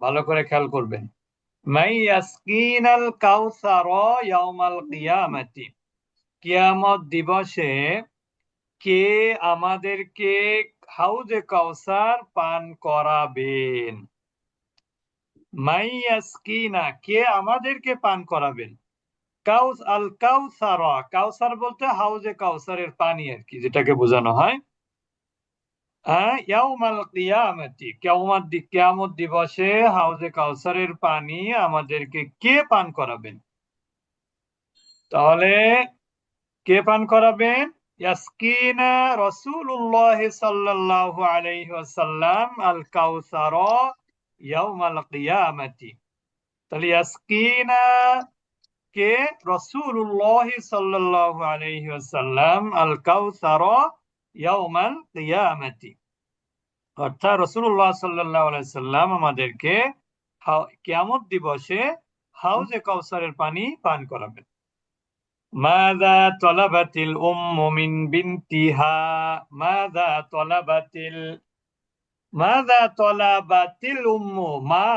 ভালো করে খেয়াল করবেন। কিয়ামাতি দিবসে কে আমাদেরকে হাউজে কাউসার পান করাবেন? মাই ইয়াসকিনা কে আমাদেরকে পান করাবেন? কাউস আল কাউসার। কাউসার বলতে হাউজে কাউসারের পানি আর কি, যেটাকে বোঝানো হয়। ইয়াউমাল কিয়ামতি। দিবসে হাউজে কাউসারের পানি আমাদেরকে কে পান করাবেন? তাহলে কে পান করাবেন? তাহলে কে রসুল্লাহ আলাইহি আল কাউসার ইয়াউমাল অর্থাৎ রসুল্লাহ সাল্লাল্লাহু আলাইহি সাল্লাম আমাদেরকে কিয়ামত দিবসে হাউজে কাউসারের পানি পান করাবেন। মাযা তলাবাতিল মিন বিনতিহা, মাযা তলাবাতিল মাযা তলাবাতিল উম্মু, মা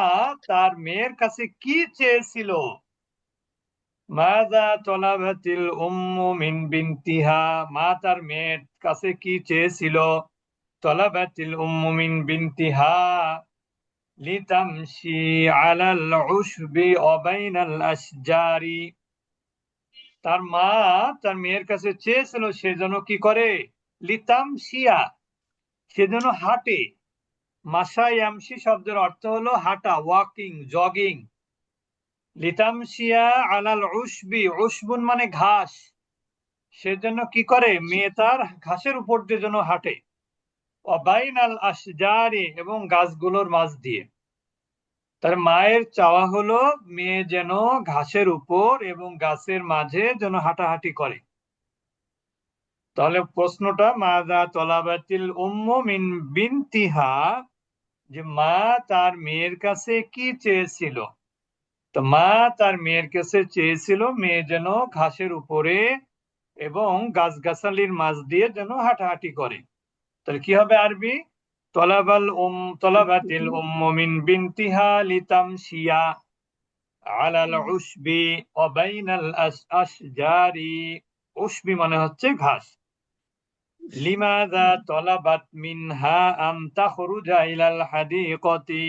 তার মেয়ের কাছে কি চেয়েছিল? মাযা তলাবাতিল উম্মু মিন বিনতিহা, মা তার মেয়ের কাছে কি চেয়েছিল? তলাবাতিল উম্মু মিন বিনতিহা, লিতামশি আলাল উশবি ওয়া বাইনাল আশজারি। তার মা তার মেয়ের কাছে চেয়েছিল, সে যেন কি করে? লিতামশিয়া, সে যেন হাঁটে। মাসায়ামশি শব্দের অর্থ হলো হাঁটা ওয়াকিং জগিং লিতামশিয়া আলাল উসবি, উসবুন মানে ঘাস। সেজন্য কি করে? মেয়ে তার ঘাসের উপর দিয়ে যেন হাঁটে। অবাইন আল আসজারি এবং গাছগুলোর মাঝ দিয়ে। তার মায়ের চাওয়া হলো মেয়ে যেন ঘাসের উপর এবং গাছের মাঝে যেন হাঁটাহাঁটি করে। তাহলে প্রশ্নটা মাজা তলাবাতিল মিন বিনতিহা, যে মা তার মেয়ের কাছে কি চেয়েছিল? তো মা তার মেয়ের কাছে চেয়েছিল, মেয়ে যেন ঘাসের উপরে এবং গাছগাছালির মাঝ দিয়ে যেন হাঁটাহাঁটি করে। তাহলে কি হবে আরবি? তলাবাল উম, তলাবাতিল উম্মু মিন বিনতিহা লিতামশিয়া আলাল উশবি ওয়া বাইনাল আশজারি। উশবি মানে হচ্ছে ঘাস। লিমাযা তলাবাত মিনহা আম তাখরুজা ইলাল হাদিকতি।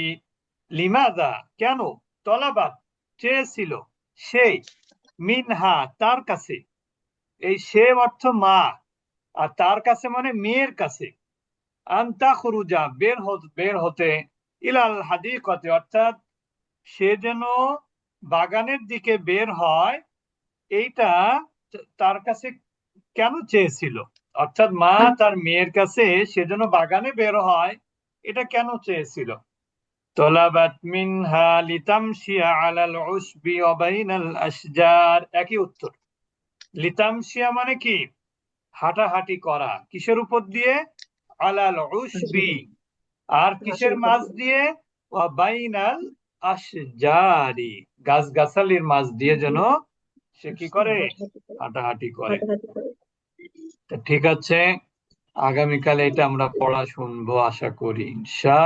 লিমাযা কেন? তলাবাত। চেয়েছিল সে মিনহা তার কাছে। এই সে অর্থ মা, আর তার কাছে মানে মেয়ের কাছে। আন্তা খুরুজা, বের বের হতে ইলাল হাদিকতে, অর্থাৎ সে যেন বাগানের দিকে বের হয়, এইটা তার কাছে কেন চেয়েছিল? অর্থাৎ মা তার মেয়ের কাছে সে যেন বাগানে বের হয়, এটা কেন চেয়েছিল? তলাবাত মিনহা লিতামশিয়া আলাল উসবি ওয়া বাইনাল আশজার একই উত্তর। লিতামশিয়া মানে কি? হাঁটাহাঁটি করা। কিসের উপর দিয়ে? আলাল উসবি আর কিসের মাঝ দিয়ে? বাইনাল আশজারি। গাছগাছালির মাঝ দিয়ে যেন সে কি করে? হাঁটাহাঁটি করে। ঠিক আছে। আগামীকালে এটা আমরা পড়া শুনব, আশা করি। ইনশা